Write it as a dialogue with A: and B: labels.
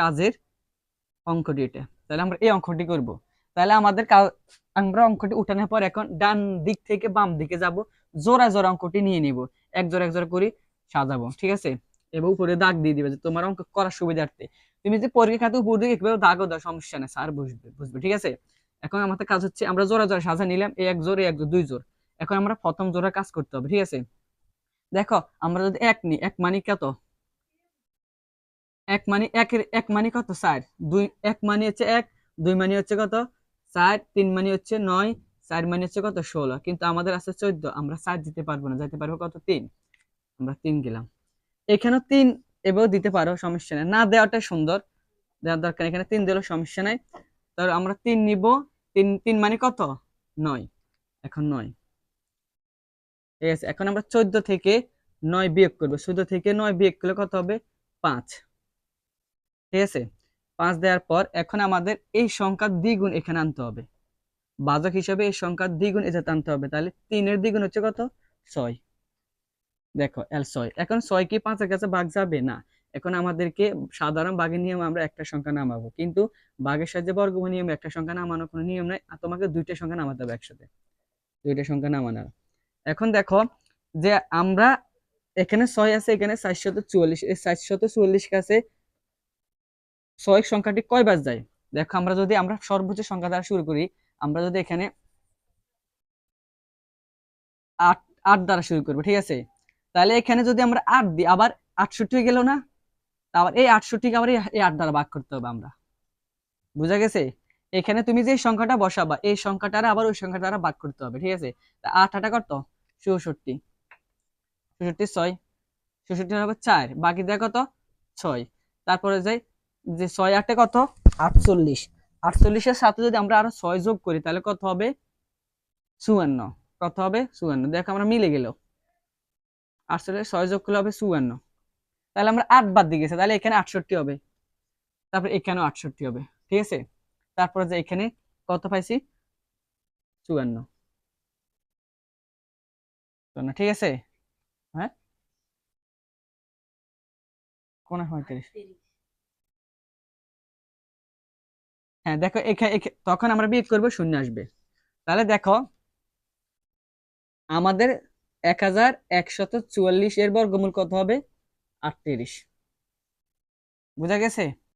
A: কাজের অঙ্কটি এটা তাহলে আমরা এই অঙ্কটি করব। তাহলে আমাদের আমরা অঙ্কটি উঠানোর পর এখন ডান দিক থেকে বাম দিকে যাব। জোড়া জোড়া অঙ্কটি নিয়ে নিব। এক জোড়া এক জোড়া করে সাজাবো, ঠিক আছে? এবার উপরে দাগ দিয়ে দিবে যে তোমার অঙ্ক করার সুবিধার্থে। তুমি যে পরীক্ষা খাতে উপর দিকে একভাবে দাগও দাও সমস্যা নেই স্যার বুঝবে বুঝবে, ঠিক আছে? এখন আমাদের কাজ হচ্ছে আমরা জোড়া জোড়া সাজা নিলাম, এই এক জোর এক জোর দুই জোর এখন আমরা প্রথম জোড়া কাজ করতে হবে, ঠিক আছে? দেখো, আমরা যদি এক নিই, এক মানে কত? এক মানে একের এক মানে কত? চার দুই, এক মানে হচ্ছে এক, দুই মানে হচ্ছে কত? চার তিন মানে হচ্ছে নয়, চার মানে হচ্ছে কত? ষোলো। কিন্তু আমাদের আছে চোদ্দ, আমরা চার দিতে পারব না যেতে পারব কত? তিন। আমরা তিন গেলাম। এখানেও তিন এবার দিতে পারো, সমস্যা নেই। না দেওয়াটাই সুন্দর, দেওয়ার দরকার এখানে তিন দিলেও সমস্যা নাই। তাহলে আমরা তিন নিব, তিন তিন মানে কত? নয়। এখন নয়। ঠিক আছে, এখন আমরা চোদ্দ থেকে নয় বিয়োগ করব। চোদ্দ থেকে নয় বিয়োগ করলে কত হবে? পাঁচ। ঠিক আছে? পাঁচ দেওয়ার পর এখন আমাদের এই সংখ্যার দ্বিগুণ এখানে আনতে হবে। বাজক হিসাবে এই সংখ্যার দ্বিগুণ এটা আনতে হবে, তাহলে তিনের দ্বিগুণ হচ্ছে কত? ছয়। দেখো এল ছয়। এখন ছয় কি পাঁচের কাছে ভাগ যাবে? না। এখন আমাদেরকে সাধারণ বাঘের নিয়ম আমরা একটা সংখ্যা নামাবো। কিন্তু বাঘের সাহায্যে বর্গমূল নিয়ম একটা সংখ্যা নামানো কোনো নিয়ম নাই, আর তোমাকে দুইটা সংখ্যা নামাতে হবে একসাথে। দুইটা সংখ্যা নামানোর। এখন দেখো যে আমরা এখানে ছয় আছে, এখানে চারশত চুয়াল্লিশ। এই চারশত চুয়াল্লিশ কাছে ছয় সংখ্যাটি কয়বার যায়? দেখো, আমরা যদি, আমরা সর্বোচ্চ সংখ্যা দ্বারা শুরু করি, আমরা যদি এখানে আট আট দ্বারা শুরু করব, ঠিক আছে? তাহলে এখানে যদি আমরা আট দিই, আবার আটষট্টি গেল না? আবার এই আটষট্টিকে আবার এই- আট দ্বারা ভাগ করতে হবে আমরা। বুঝা গেছে? এখানে তুমি যে সংখ্যাটা বসাবা, এই সংখ্যাটা আবার ওই সংখ্যা দ্বারা ভাগ করতে হবে, ঠিক আছে? আট আটা কত? চৌষট্টি। চৌষট্টি ছয়। চৌষট্টি হবে চার। বাকি দেয় কত? ছয়। তারপরে যাই যে ছয় আটে কত? আটচল্লিশ। আটচল্লিশের সাথে যদি আমরা আরও ছয় যোগ করি, তাহলে কত হবে? চুয়ান্ন। কত হবে? চুয়ান্ন। দেখো, আমরা মিলে গেল আটচল্লিশ ছয় যোগ করলে হবে চুয়ান্ন। তাহলে আমরা আট বাদ দিয়ে গেছে, তাহলে এখানে আটষট্টি হবে। তারপরে এখানেও আটষট্টি হবে। ঠিক আছে? তারপরে যে এখানে কত পাইছি? চুয়ান্ন। ঠিক আছে? হ্যাঁ? কোন পঁয়ত্রিশ হ্যাঁ দেখো এখানে তখন আমরা বিয়োগ করব শূন্য আসবে। তাহলে দেখো, আমাদের এক হাজার একশত চুয়াল্লিশ এর বর্গমূল কত হবে? আটত্রিশ। বোঝা গেছে?